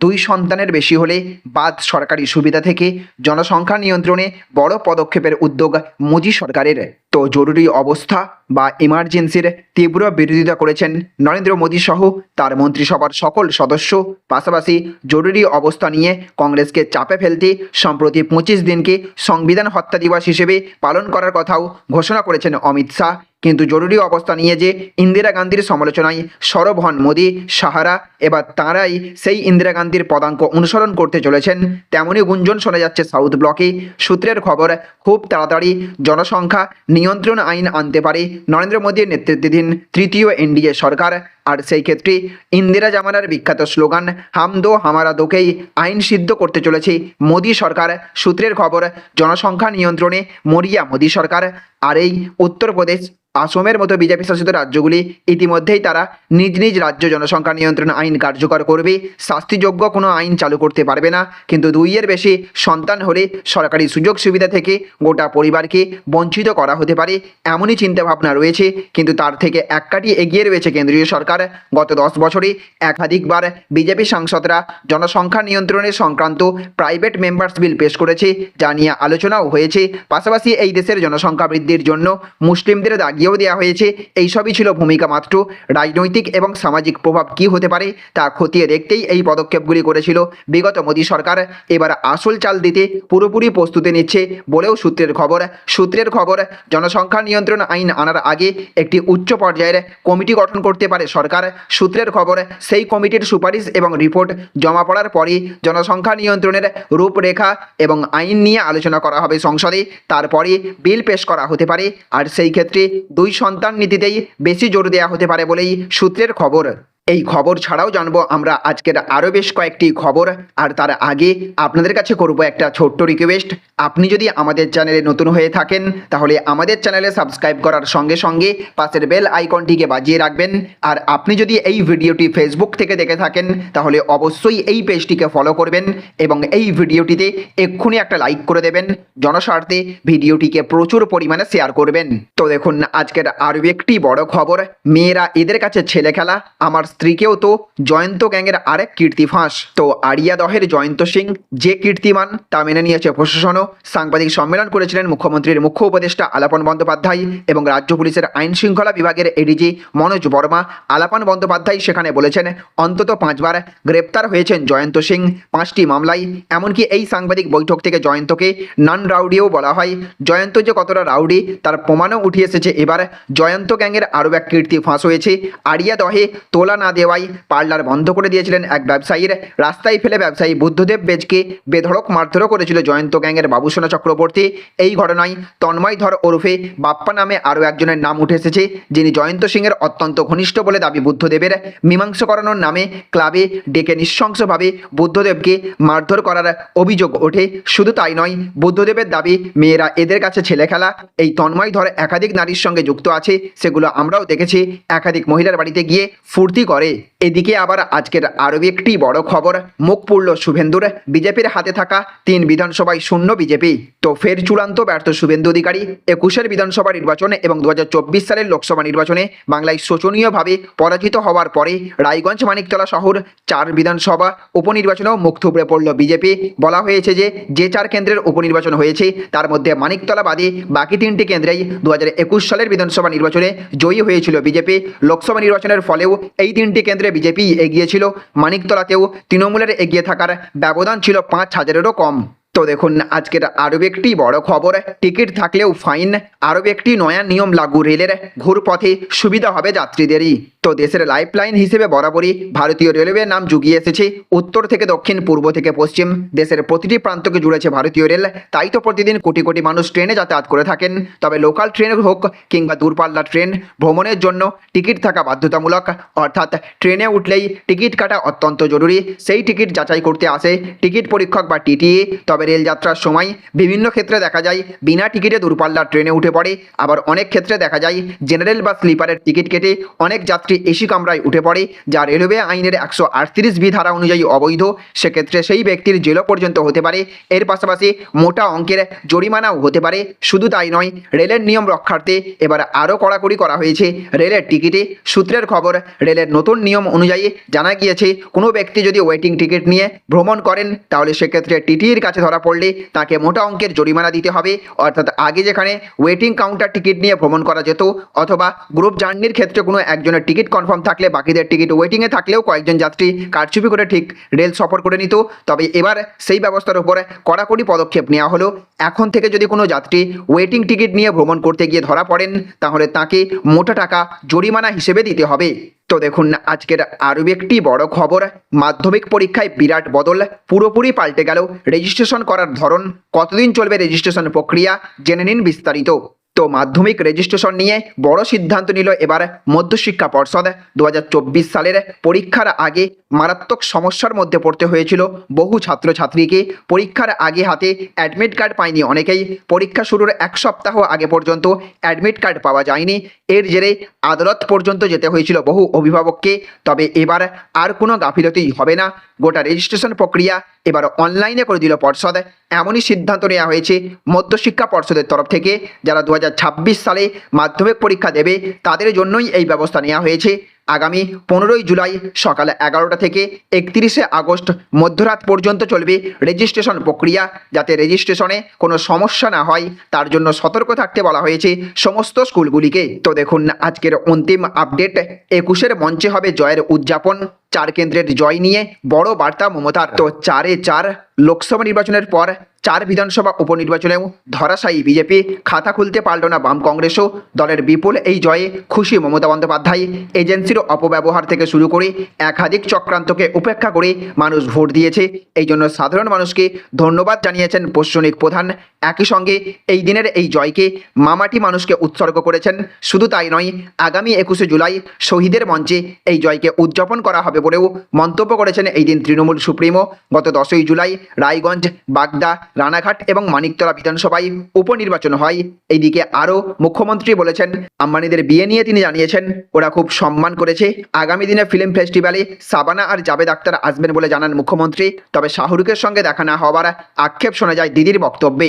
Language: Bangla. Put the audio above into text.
দুই সন্তানের বেশি হলে বাদ সরকারি সুবিধা থেকে জনসংখ্যা নিয়ন্ত্রণে বড় পদক্ষেপের উদ্যোগ মোদী সরকারের। তো জরুরি অবস্থা বা ইমার্জেন্সির তীব্র বিরোধিতা করেছেন নরেন্দ্র মোদী সহ তার মন্ত্রিসভার সকল সদস্য। পাশাপাশি জরুরি অবস্থা নিয়ে কংগ্রেসকে চাপে ফেলতে সম্প্রতি পঁচিশ দিনকে সংবিধান হত্যা দিবস হিসেবে পালন করার কথাও ঘোষণা করেছেন অমিত শাহ। কিন্তু জরুরি অবস্থা নিয়ে যে ইন্দিরা গান্ধীর সমালোচনায় সরব হন মোদী, সাহারা, এবার তাঁরাই সেই ইন্দিরা গান্ধীর পদাঙ্ক অনুসরণ করতে চলেছেন তেমনই গুঞ্জন শোনা যাচ্ছে সাউথ ব্লকে সূত্রের খবর, খুব তাড়াতাড়ি জনসংখ্যা নিয়ন্ত্রণ আইন আনতে পারে নরেন্দ্র মোদীর নেতৃত্বাধীন তৃতীয় এনডিএ সরকার। আর সেই ক্ষেত্রে ইন্দিরা জামানার বিখ্যাত স্লোগান, হাম দো হামারা দোকেই আইন সিদ্ধ করতে চলেছে মোদী সরকার। সূত্রের খবর, জনসংখ্যা নিয়ন্ত্রণে মরিয়া মোদী সরকার। আর এই উত্তরপ্রদেশ আসামের মতো বিজেপি শাসিত রাজ্যগুলি ইতিমধ্যেই তারা নিজ নিজ রাজ্য জনসংখ্যা নিয়ন্ত্রণ আইন কার্যকর করবে। শাস্তিযোগ্য কোনো আইন চালু করতে পারবে না। কিন্তু দুইয়ের বেশি সন্তান হলে সরকারি সুযোগ সুবিধা থেকে গোটা পরিবারকে বঞ্চিত করা হতে পারে এমনই চিন্তাভাবনা রয়েছে। কিন্তু তার থেকে এক কাটি এগিয়ে রয়েছে কেন্দ্রীয় সরকার। গত দশ বছরে একাধিকবার বিজেপি সাংসদরা জনসংখ্যা নিয়ন্ত্রণের সংক্রান্ত প্রাইভেট মেম্বার্স বিল পেশ করেছে, যা নিয়ে আলোচনাও হয়েছে। পাশাপাশি এই দেশের জনসংখ্যা বৃদ্ধির জন্য মুসলিমদের দাগিয়েও দেওয়া হয়েছে। এইসবই ছিল ভূমিকা মাত্র। রাজনৈতিক এবং সামাজিক প্রভাব কি হতে পারে তা খতিয়ে দেখতেই এই পদক্ষেপগুলি করেছিল বিগত মোদী সরকার। এবার আসল চাল দিতে পুরোপুরি প্রস্তুতি নিচ্ছে বলেও সূত্রের খবর। সূত্রের খবর, জনসংখ্যা নিয়ন্ত্রণ আইন আনার আগে একটি উচ্চ পর্যায়ের কমিটি গঠন করতে পারে সরকার। সূত্রের খবর, সেই কমিটির সুপারিশ এবং রিপোর্ট জমা পড়ার পরে জনসংখ্যা নিয়ন্ত্রণের রূপরেখা এবং আইন নিয়ে আলোচনা করা হবে সংসদে। তারপরে বিল পেশ করা হতে পারে। আর সেই ক্ষেত্রে দুই সন্তান নীতিতেই বেশি জোর দেওয়া হতে পারে বলেই সূত্রের খবর। এই খবর ছাড়াও জানব আমরা আজকের আরও বেশ কয়েকটি খবর, আর তার আগে আপনাদের কাছে করব একটা ছোট্ট রিকোয়েস্ট আপনি যদি আমাদের চ্যানেলে নতুন হয়ে থাকেন, তাহলে আমাদের চ্যানেলে সাবস্ক্রাইব করার সঙ্গে সঙ্গে পাশের বেল আইকনটিকে বাজিয়ে রাখবেন। আর আপনি যদি এই ভিডিওটি ফেসবুক থেকে দেখে থাকেন, তাহলে অবশ্যই এই পেজটিকে ফলো করবেন এবং এই ভিডিওটিতে এক্ষুনি একটা লাইক করে দেবেন। জনস্বার্থে ভিডিওটিকে প্রচুর পরিমাণে শেয়ার করবেন। তো দেখুন, আজকের আরও একটি বড় খবর, মেয়েরা এদের কাছে ছেলে খেলা আমার স্ত্রীকেও তো জয়ন্ত গ্যাংয়ের আরেক কীর্তি ফাঁস। তো আরিয়া দহের জয়ন্ত সিং যে কীর্তিমান, তা মেনে নিয়েছে প্রশাসনও। সাংবাদিক সম্মেলন করেছিলেন মুখ্যমন্ত্রীর মুখ্য উপদেষ্টা আলাপন বন্দ্যোপাধ্যায় এবং রাজ্য পুলিশের আইন শৃঙ্খলা বিভাগের এডিজি মনোজ বর্মা। আলাপন বন্দ্যোপাধ্যায় সেখানে বলেছেন, অন্তত পাঁচবার গ্রেপ্তার হয়েছেন জয়ন্ত সিং পাঁচটি মামলায়। এমনকি এই সাংবাদিক বৈঠক থেকে জয়ন্তকে নন রাউডিও বলা হয়। জয়ন্ত যে কতটা রাউডি, তার প্রমাণও উঠে এসেছে এবার। জয়ন্ত গ্যাংয়ের আরও এক কীর্তি ফাঁস হয়েছে। আরিয়া দহে তোলা না দেওয়ায় পার্লার বন্ধ করে দিয়েছিলেন এক ব্যবসায়ীর। রাস্তায় ফেলে ব্যবসায়ী বুদ্ধদেব বেজকে বেধড়ক মারধরও করেছিল জয়ন্ত গ্যাংয়ের বাবুসোনা চক্রবর্তী। এই ঘটনায় তন্ময় ধর ওরফে বাপ্পা নামে আরও একজনের নাম উঠে এসেছে, যিনি জয়ন্ত সিংয়ের অত্যন্ত ঘনিষ্ঠ বলে দাবি বুদ্ধদেবের। মীমাংসা করানোর নামে ক্লাবে ডেকে নিঃশংসভাবে বুদ্ধদেবকে মারধর করার অভিযোগ ওঠে। শুধু তাই নয়, বুদ্ধদেবের দাবি, মেয়েরা এদের কাছে ছেলে খেলা। এই তন্ময় ধর একাধিক নারীর সঙ্গে যুক্ত আছে, সেগুলো আমরাও দেখেছি। একাধিক মহিলার বাড়িতে গিয়ে ফুর্তি করে করে এদিকে আবার আজকের আরও একটি বড় খবর। মুখ পুড়ল শুভেন্দুর। বিজেপির হাতে থাকা তিন বিধানসভায় শূন্য বিজেপি। তো ফের চূড়ান্ত ব্যর্থ শুভেন্দু অধিকারী। একুশের বিধানসভা নির্বাচনে এবং দু হাজার চব্বিশ সালের লোকসভা নির্বাচনে বাংলায় শোচনীয়ভাবে পরাজিত হওয়ার পরে রায়গঞ্জ, মানিকতলা শহর চার বিধানসভা উপনির্বাচনেও মুখ থুবড়ে পড়ল বিজেপি। বলা হয়েছে যে যে চার কেন্দ্রের উপনির্বাচন হয়েছে, তার মধ্যে মানিকতলা বাদে বাকি তিনটি কেন্দ্রেই দু হাজার একুশ সালের বিধানসভা নির্বাচনে জয়ী হয়েছিল বিজেপি। লোকসভা নির্বাচনের ফলেও এই তিনটি কেন্দ্রে বিজেপি এগিয়ে ছিল মানিকতলাতেও তৃণমূলের এগিয়ে থাকার ব্যবধান ছিল পাঁচ হাজারেরও কম। তো দেখুন, আজকের আরও একটি বড় খবর, টিকিট থাকলেও ফাইন, আরও একটি নয়া নিয়ম লাগু রেলের ঘুরপথে সুবিধা হবে যাত্রীদেরই। তো দেশের লাইফলাইন হিসেবে বরাবরই ভারতীয় রেলওয়ের নাম জুগিয়ে এসেছে উত্তর থেকে দক্ষিণ, পূর্ব থেকে পশ্চিম। দেশের প্রতিটি প্রান্তকে জুড়েছে ভারতীয় রেল তাই তো প্রতিদিন কোটি কোটি মানুষ ট্রেনে যাতায়াত করে থাকেন। তবে লোকাল ট্রেন হোক কিংবা দূরপাল্লার ট্রেন ভ্রমণের জন্য টিকিট থাকা বাধ্যতামূলক। অর্থাৎ ট্রেনে উঠলেই টিকিট কাটা অত্যন্ত জরুরি। সেই টিকিট যাচাই করতে আসে টিকিট পরীক্ষক বা টিটিএ তবে রেল যাত্রার সময় বিভিন্ন ক্ষেত্রে দেখা যায় বিনা টিকিটে দূরপাল্লার ট্রেনে উঠে পড়ে। আবার অনেক ক্ষেত্রে দেখা যায় জেনারেল বা স্লিপারের টিকিট কেটে অনেক যাত্রী এসি কামরায় উঠে পড়ে, যা রেলওয়ে আইনের একশো আটত্রিশ বি ধারা অনুযায়ী অবৈধ। সেক্ষেত্রে সেই ব্যক্তির জেলও পর্যন্ত হতে পারে। এর পাশাপাশি মোটা অঙ্কের জরিমানাও হতে পারে। শুধু তাই নয়, রেলের নিয়ম রক্ষার্থে এবার আরও কড়াকড়ি করা হয়েছে রেলের টিকিটে। সূত্রের খবর, রেলের নতুন নিয়ম অনুযায়ী জানা গিয়েছে, কোনো ব্যক্তি যদি ওয়েটিং টিকিট নিয়ে ভ্রমণ করেন, তাহলে সেক্ষেত্রে টিটির কাছে ধরা পড়লে তাকে মোটা অঙ্কের জরিমানা দিতে হবে। অর্থাৎ আগে যেখানে ওয়েটিং কাউন্টার টিকিট নিয়ে ভ্রমণ করা যেত, অথবা গ্রুপ জার্নির ক্ষেত্রে কোনো একজনের টিকিট কনফার্ম থাকলে, বাকিদের টিকিট ওয়েটিংয়ে থাকলেও কয়েকজন যাত্রী কারচুপি করে ঠিক রেল সফর করে নিত। তবে এবার সেই ব্যবস্থার উপরে কড়াকড়ি পদক্ষেপ নেওয়া হলো। এখন থেকে যদি কোনো যাত্রী ওয়েটিং টিকিট নিয়ে ভ্রমণ করতে গিয়ে ধরা পড়েন, তাহলে তাকে মোটা টাকা জরিমানা হিসেবে দিতে হবে। তো দেখুন, আজকের আরও একটি বড় খবর। মাধ্যমিক পরীক্ষায় বিরাট বদল, পুরোপুরি পাল্টে গেল। রেজিস্ট্রেশন করার ধরন, কতদিন চলবে রেজিস্ট্রেশন প্রক্রিয়া, জেনে নিন বিস্তারিত। তো মাধ্যমিক রেজিস্ট্রেশন নিয়ে বড় সিদ্ধান্ত নিল এবার মধ্যশিক্ষা পর্ষদ। দু হাজার চব্বিশ সালের পরীক্ষার আগে মারাত্মক সমস্যার মধ্যে পড়তে হয়েছিল বহু ছাত্রছাত্রীকে। পরীক্ষার আগে হাতে অ্যাডমিট কার্ড পায়নি অনেকেই। পরীক্ষা শুরুর এক সপ্তাহ আগে পর্যন্ত অ্যাডমিট কার্ড পাওয়া যায়নি। এর জেরে আদালত পর্যন্ত যেতে হয়েছিল বহু অভিভাবককে। তবে এবার আর কোনো গাফিলতি হবে না। গোটা রেজিস্ট্রেশন প্রক্রিয়া এবার অনলাইনে করে দিল পর্ষদ। এমনই সিদ্ধান্ত নেওয়া হয়েছে মধ্যশিক্ষা পর্ষদের তরফ থেকে। যারা দু হাজার ছাব্বিশ সালে মাধ্যমিক পরীক্ষা দেবে, তাদের জন্যই এই ব্যবস্থা নেওয়া হয়েছে। আগামী পনেরোই জুলাই সকাল এগারোটা থেকে একত্রিশে আগস্ট মধ্যরাত পর্যন্ত চলবে রেজিস্ট্রেশন প্রক্রিয়া। যাতে রেজিস্ট্রেশনে কোনো সমস্যা না হয়, তার জন্য সতর্ক থাকতে বলা হয়েছে সমস্ত স্কুলগুলিকে। তো দেখুন, আজকের অন্তিম আপডেট একুশের মঞ্চে হবে জয়ের উদযাপন। চার কেন্দ্রের জয় নিয়ে বড় বার্তা মমতার। তো চারে চার লোকসভা নির্বাচনের পর চার বিধানসভা উপনির্বাচনেও ধরাশায়ী বিজেপি খাতা খুলতে পারল না বাম কংগ্রেসও। দলের বিপুল এই জয়ে খুশি মমতা বন্দ্যোপাধ্যায়। এজেন্সির অপব্যবহার থেকে শুরু করে একাধিক চক্রান্তকে উপেক্ষা করে মানুষ ভোট দিয়েছে। এই জন্য সাধারণ মানুষকে ধন্যবাদ জানিয়েছেন পশ্চিমিক প্রধান। একই সঙ্গে এই দিনের এই জয়কে মামাটি মানুষকে উৎসর্গ করেছেন। শুধু তাই নয়, আগামী একুশে জুলাই শহীদের মঞ্চে এই জয়কে উদযাপন করা হবে বলেও মন্তব্য করেছেন এই দিন তৃণমূল সুপ্রিমো। গত দশই জুলাই রায়গঞ্জ, বাগদা, রানাঘাট এবং মানিকতলা বিধানসভায় উপনির্বাচন হয়। এইদিকে আরও মুখ্যমন্ত্রী বলেছেন, আম্বানিদের বিয়ে নিয়ে তিনি জানিয়েছেন, ওরা খুব সম্মান করেছে। আগামী দিনে ফিল্ম ফেস্টিভ্যালে সাবানা আর জাবেদ আক্তার আসবেন বলে জানান মুখ্যমন্ত্রী। তবে শাহরুখের সঙ্গে দেখা না হওয়ার আক্ষেপ শোনা যায় দিদির বক্তব্যে।